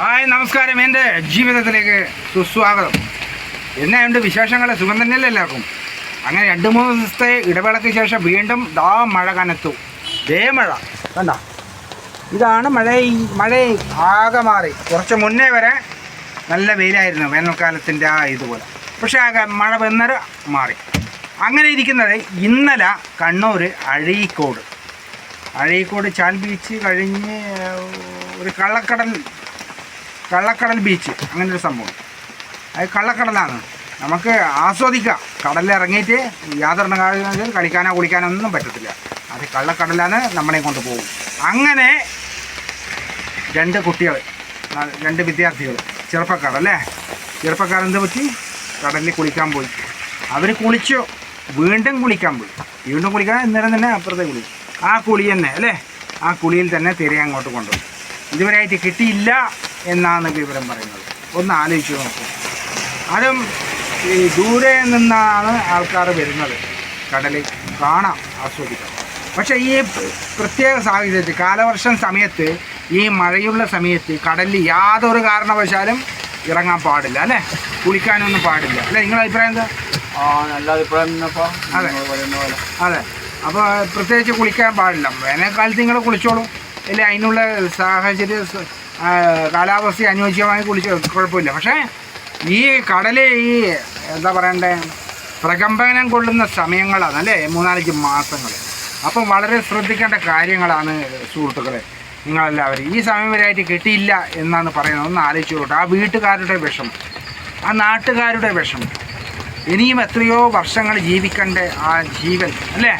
Hi നമസ്കാരം. എന്റെ ജീവിതത്തിലേക്ക് സുസ്വാഗതം. എന്നായുണ്ട് വിശേഷങ്ങൾ സുഖം തന്നെയല്ലേ എല്ലാവർക്കും? അങ്ങനെ രണ്ട് മൂന്ന് ദിവസത്തെ ഇടവേളയ്ക്ക് ശേഷം വീണ്ടും ദാ മഴ കനത്തു. ദേ മഴ. കണ്ട? ഇതാണ് മഴ മഴ ആകെ മാറി. കുറച്ച് മുന്നേ വരെ നല്ല വെയിലായിരുന്നു വേനൽക്കാലത്തിന്റെ ആ ഇതുപോലെ. പക്ഷേ ആകെ മഴ വന്നര മാറി. അങ്ങനെ ഇരിക്കുന്നത് ഇന്നലെ കണ്ണൂർ അഴീക്കോട്. അഴീക്കോട് ചാൽ ബീച്ച് കഴിഞ്ഞ് ഒരു കള്ളക്കടൽ കള്ളക്കടൽ ബീച്ച് അങ്ങനെ ഒരു സംഭവം. അത് കള്ളക്കടലാണ്. നമുക്ക് ആസ്വദിക്കാം. കടലിൽ ഇറങ്ങിയിട്ട് യാതൊരു കാര്യം കളിക്കാനോ കുളിക്കാനോ ഒന്നും പറ്റത്തില്ല. അത് കള്ളക്കടലാണ് നമ്മളെ കൊണ്ട് പോകും. അങ്ങനെ രണ്ട് കുട്ടികൾ രണ്ട് വിദ്യാർത്ഥികൾ ചെറുപ്പക്കാർ അല്ലേ? ചെറുപ്പക്കാർ എന്ത് പറ്റി? കടലിൽ കുളിക്കാൻ പോയി. അവർ കുളിച്ചു. വീണ്ടും കുളിക്കാൻ പോയി. വീണ്ടും കുളിക്കാൻ ഇന്നേരം തന്നെ അപ്പുറത്തെ കുളി. ആ കുളി തന്നെ അല്ലേ? ആ കുളിയിൽ തന്നെ തിരയെ അങ്ങോട്ട് കൊണ്ടുപോയി. ഇതുവരെയായിട്ട് കിട്ടിയില്ല. എന്നാണ് വിവരം പറയുന്നത്. ഒന്ന് ആലോചിച്ച് നോക്കൂ. അതും ഈ ദൂരെ നിന്നാണ് ആൾക്കാർ വരുന്നത്. കടലിൽ കാണാം ആസ്വദിക്കാം. പക്ഷേ ഈ പ്രത്യേക സാഹചര്യത്തിൽ കാലവർഷം സമയത്ത് ഈ മഴയുള്ള സമയത്ത് കടലിൽ യാതൊരു കാരണവശാലും ഇറങ്ങാൻ പാടില്ല അല്ലേ? കുളിക്കാനൊന്നും പാടില്ല. അല്ലേ? നിങ്ങളുടെ അഭിപ്രായം എന്താ? ആ നല്ല അഭിപ്രായം അതെ. അതെ. അപ്പോൾ പ്രത്യേകിച്ച് കുളിക്കാൻ പാടില്ല. വേനൽക്കാലത്ത് നിങ്ങൾ കുളിച്ചോളൂ. അല്ലെ? അതിനുള്ള സാഹചര്യ കാലാവസ്ഥ അനുയോജ്യമായി കുളിച്ച് കുഴപ്പമില്ല. പക്ഷേ ഈ കടൽ ഈ എന്താ പറയണ്ടേ പ്രകമ്പനം കൊള്ളുന്ന സമയങ്ങളാണ് അല്ലേ? മൂന്നാലഞ്ച് മാസങ്ങൾ അപ്പം വളരെ ശ്രദ്ധിക്കേണ്ട കാര്യങ്ങളാണ് സുഹൃത്തുക്കളെ നിങ്ങളെല്ലാവരും. ഈ സമയം വരെയായിട്ട് കിട്ടിയില്ല എന്നാണ് പറയുന്നത്. ഒന്ന് ആലോചിച്ച് നോട്ടെ ആ വീട്ടുകാരുടെ വിഷമം ആ നാട്ടുകാരുടെ വിഷമം. ഇനിയും എത്രയോ വർഷങ്ങൾ ജീവിക്കേണ്ട ആ ജീവൻ അല്ലേ?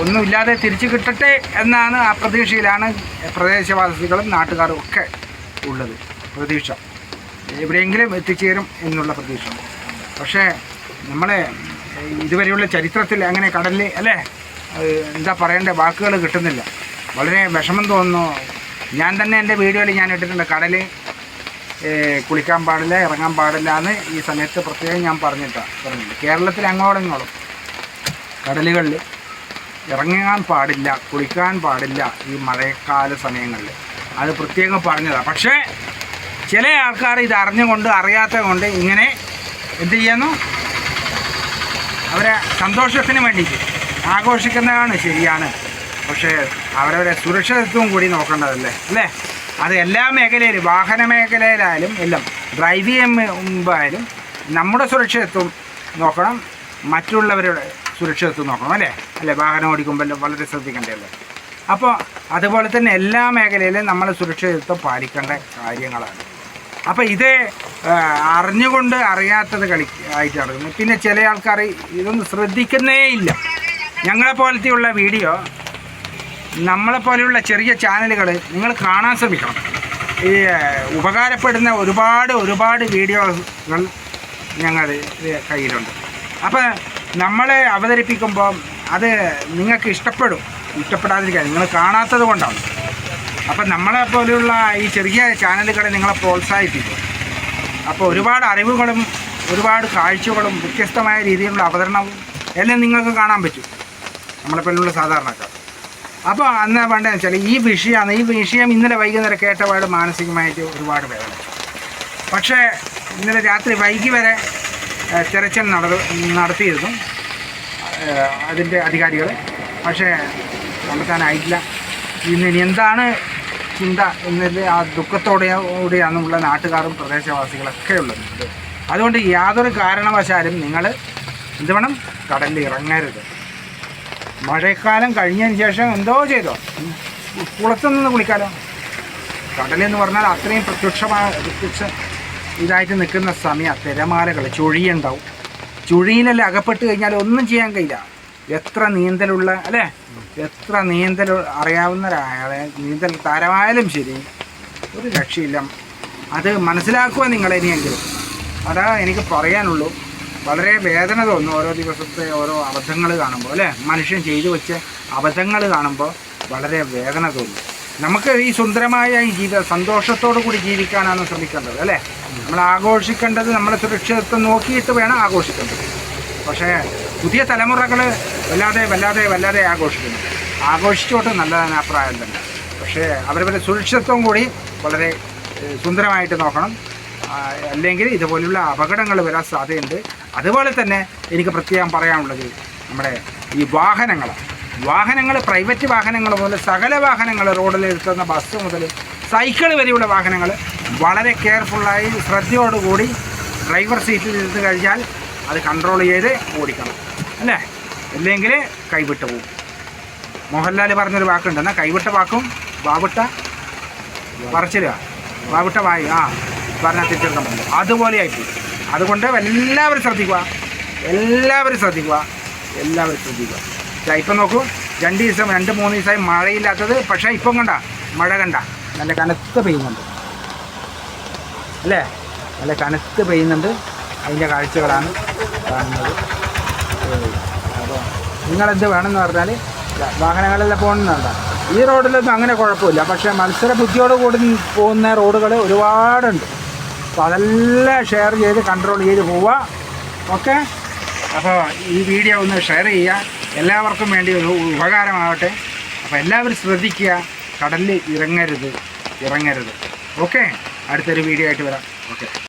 ഒന്നുമില്ലാതെ തിരിച്ചു കിട്ടട്ടെ എന്നാണ് ആ പ്രതീക്ഷയിലാണ് പ്രദേശവാസികളും നാട്ടുകാരും ഒക്കെ ഉള്ളത്. പ്രതീക്ഷ. എവിടെയെങ്കിലും എത്തിച്ചേരും എന്നുള്ള പ്രതീക്ഷ. പക്ഷേ നമ്മളെ ഇതുവരെയുള്ള ചരിത്രത്തിൽ അങ്ങനെ കടലിൽ അല്ലേ? എന്താ പറയേണ്ട? വാക്കുകൾ കിട്ടുന്നില്ല. വളരെ വിഷമം തോന്നുന്നു. ഞാൻ തന്നെ എന്റെ വീഡിയോയിൽ ഞാൻ ഇട്ടിട്ടുണ്ട് കടൽ കുളിക്കാൻ പാടില്ല ഇറങ്ങാൻ പാടില്ല എന്ന് ഈ സമയത്ത് പ്രത്യേകം ഞാൻ പറഞ്ഞിട്ടാണ്. പറഞ്ഞിട്ടുണ്ട് കേരളത്തിൽ അങ്ങോളം ഇങ്ങോളം കടലുകളിൽ ഇറങ്ങാൻ പാടില്ല കുളിക്കാൻ പാടില്ല ഈ മഴക്കാല സമയങ്ങളിൽ. അത് പ്രത്യേകം പറഞ്ഞതാണ് പക്ഷേ ചില ആൾക്കാർ ഇത് അറിഞ്ഞുകൊണ്ട് അറിയാത്ത കൊണ്ട് ഇങ്ങനെ എന്ത് ചെയ്യുന്നു? അവരെ സന്തോഷത്തിന് വേണ്ടിയിട്ട് ആഘോഷിക്കുന്നതാണ് ശരിയാണ്. പക്ഷേ അവരവരെ സുരക്ഷിതത്വം കൂടി നോക്കേണ്ടതല്ലേ? അല്ലേ? അത് എല്ലാ മേഖലയിലും വാഹന മേഖലയിലായാലും എല്ലാം ഡ്രൈവ് ചെയ്യുമ്പോഴായാലും നമ്മുടെ സുരക്ഷിതത്വം നോക്കണം. മറ്റുള്ളവരുടെ സുരക്ഷിതത്വം നോക്കണം അല്ലേ? അല്ലേ വാഹനം ഓടിക്കുമ്പോൾ വളരെ ശ്രദ്ധിക്കേണ്ടതല്ലേ? അപ്പോൾ അതുപോലെ തന്നെ എല്ലാ മേഖലയിലും നമ്മൾ സുരക്ഷിതത്വം പാലിക്കേണ്ട കാര്യങ്ങളാണ്. അപ്പോൾ ഇത് അറിഞ്ഞുകൊണ്ട് അറിയാത്തത് കളി ആയിട്ട് നടക്കുന്നു. പിന്നെ ചില ആൾക്കാർ ഇതൊന്നും ശ്രദ്ധിക്കുന്നേ ഇല്ല. ഞങ്ങളെ പോലത്തെയുള്ള വീഡിയോ നമ്മളെ പോലെയുള്ള ചെറിയ ചാനലുകൾ നിങ്ങൾ കാണാൻ ശ്രമിക്കണം. ഈ ഉപകാരപ്പെടുന്ന ഒരുപാട് ഒരുപാട് വീഡിയോകൾ ഞങ്ങൾ കയ്യിലുണ്ട്. അപ്പോൾ നമ്മളെ അവതരിപ്പിക്കുമ്പോൾ അത് നിങ്ങൾക്ക് ഇഷ്ടപ്പെടും. ഇഷ്ടപ്പെടാതിരിക്കുക നിങ്ങൾ കാണാത്തത് കൊണ്ടാണ്. അപ്പം നമ്മളെ പോലെയുള്ള ഈ ചെറിയ ചാനലുകളെ നിങ്ങളെ പ്രോത്സാഹിപ്പിക്കും. അപ്പോൾ ഒരുപാട് അറിവുകളും ഒരുപാട് കാഴ്ചകളും വ്യത്യസ്തമായ രീതിയിലുള്ള അവതരണവും എല്ലാം നിങ്ങൾക്ക് കാണാൻ പറ്റും. നമ്മളെ പോലുള്ള സാധാരണക്കാർ. അപ്പോൾ അന്ന് വേണ്ടതെന്ന് വെച്ചാൽ ഈ വിഷയമാണ് ഈ വിഷയം ഇന്നലെ വൈകുന്നേരം കേട്ടപാട് മാനസികമായിട്ട് ഒരുപാട് വേദന. പക്ഷേ ഇന്നലെ രാത്രി വൈകി വരെ തിരച്ചിൽ നട നടത്തിയിരുന്നു. അതിന്റെ അധികാരികൾ. പക്ഷേ കണ്ടെത്താനായിട്ടില്ല ഇന്ന് ഇനി എന്താണ് ചിന്ത എന്നതിൽ ആ ദുഃഖത്തോടെയാണ് ഉള്ള നാട്ടുകാരും പ്രദേശവാസികളൊക്കെ ഉള്ളത്. അതുകൊണ്ട് യാതൊരു കാരണവശാലും നിങ്ങൾ എന്ത് വേണം? കടലിൽ ഇറങ്ങരുത്. മഴക്കാലം കഴിഞ്ഞതിന് ശേഷം എന്തോ ചെയ്തോ? കുളത്തു നിന്ന് കുളിക്കാലോ? കടലെന്ന് പറഞ്ഞാൽ അത്രയും പ്രത്യക്ഷമായ പ്രത്യക്ഷ ഇതായിട്ട് നിൽക്കുന്ന സമയം തിരമാലകൾ ചുഴിയുണ്ടാവും. ചുഴിയിലല്ലേ അകപ്പെട്ട് കഴിഞ്ഞാൽ ഒന്നും ചെയ്യാൻ കഴിയില്ല. എത്ര നീന്തലുള്ള അല്ലേ? എത്ര നീന്തൽ അറിയാവുന്ന ഒരാളെ നീന്തൽ താരമായാലും ശരി ഒരു രക്ഷയില്ല. അത് മനസ്സിലാക്കുക നിങ്ങൾ ഇനിയെങ്കിലും. അതാ എനിക്ക് പറയാനുള്ളൂ. വളരെ വേദന തോന്നും ഓരോ ദിവസത്തെ ഓരോ അബദ്ധങ്ങൾ കാണുമ്പോൾ അല്ലേ? മനുഷ്യൻ ചെയ്തു വെച്ച അബദ്ധങ്ങൾ കാണുമ്പോൾ വളരെ വേദന തോന്നും. നമുക്ക് ഈ സുന്ദരമായ ഈ ജീവിത സന്തോഷത്തോടു കൂടി ജീവിക്കാനാണ് ശ്രമിക്കേണ്ടത് അല്ലേ? നമ്മൾ ആഘോഷിക്കേണ്ടത് നമ്മളെ സുരക്ഷിതത്വം നോക്കിയിട്ട് വേണം ആഘോഷിക്കേണ്ടത്. പക്ഷേ പുതിയ തലമുറകൾ വല്ലാതെ വല്ലാതെ വല്ലാതെ ആഘോഷിക്കുന്നു. ആഘോഷിച്ചോട്ട് നല്ലതാണ് അഭിപ്രായം തന്നെ. പക്ഷേ അവരവരുടെ സുരക്ഷിതത്വം കൂടി വളരെ സുന്ദരമായിട്ട് നോക്കണം. അല്ലെങ്കിൽ ഇതുപോലുള്ള അപകടങ്ങൾ വരാൻ സാധ്യതയുണ്ട്. അതുപോലെ തന്നെ എനിക്ക് പ്രത്യേകം പറയാനുള്ളത് നമ്മുടെ ഈ വാഹനങ്ങൾ. വാഹനങ്ങൾ പ്രൈവറ്റ് വാഹനങ്ങൾ മുതൽ സകല വാഹനങ്ങൾ റോഡിൽ എത്തുന്ന ബസ് മുതൽ സൈക്കിൾ വരെയുള്ള വാഹനങ്ങൾ വളരെ കെയർഫുള്ളായി ശ്രദ്ധയോടുകൂടി ഡ്രൈവർ സീറ്റിൽ ഇരുന്ന് കഴിഞ്ഞാൽ അത് കൺട്രോൾ ചെയ്ത് ഓടിക്കണം. അല്ലേ? ഇല്ലെങ്കിൽ കൈവിട്ട് പോകും. മോഹൻലാൽ പറഞ്ഞൊരു വാക്കുണ്ട്. എന്നാൽ കൈവിട്ട വാക്കും വാവിട്ട പറച്ചില്ല വാവിട്ട വായി. ആ പറഞ്ഞാൽ തിരിച്ചെടുക്കാൻ പറ്റും അതുപോലെ ആയിപ്പോയി. അതുകൊണ്ട് എല്ലാവരും ശ്രദ്ധിക്കുക. എല്ലാവരും ശ്രദ്ധിക്കുക. എല്ലാവരും ശ്രദ്ധിക്കുക. ഇപ്പം നോക്കൂ. രണ്ട് ദിവസം രണ്ട് മൂന്ന് ദിവസമായി മഴയില്ലാത്തത്. പക്ഷേ ഇപ്പം കണ്ട? മഴ കണ്ട. നല്ല കനത്ത പെയ്യുന്നുണ്ട്. അല്ലേ? നല്ല കനത്ത് പെയ്യുന്നുണ്ട്. അതിന്റെ കാഴ്ചകളാണ് കാണുന്നത്. അപ്പോൾ നിങ്ങളെന്ത് വേണമെന്ന് പറഞ്ഞാൽ വാഹനങ്ങളെല്ലാം പോകുന്നുണ്ട ഈ റോഡിലൊന്നും അങ്ങനെ കുഴപ്പമില്ല. പക്ഷേ മത്സര ബുദ്ധിയോട് കൂടി പോകുന്ന റോഡുകൾ ഒരുപാടുണ്ട്. അപ്പോൾ അതെല്ലാം ഷെയർ ചെയ്ത് കൺട്രോൾ ചെയ്ത് പോവുക. ഓക്കെ? അപ്പോൾ ഈ വീഡിയോ ഒന്ന് ഷെയർ ചെയ്യുക. എല്ലാവർക്കും വേണ്ടി ഒരു ഉപകാരമാവട്ടെ. അപ്പോൾ എല്ലാവരും ശ്രദ്ധിക്കുക. കടലിൽ ഇറങ്ങരുത്. ഇറങ്ങരുത്. ഓക്കെ? അടുത്തൊരു വീഡിയോ ആയിട്ട് വരാം. ഓക്കെ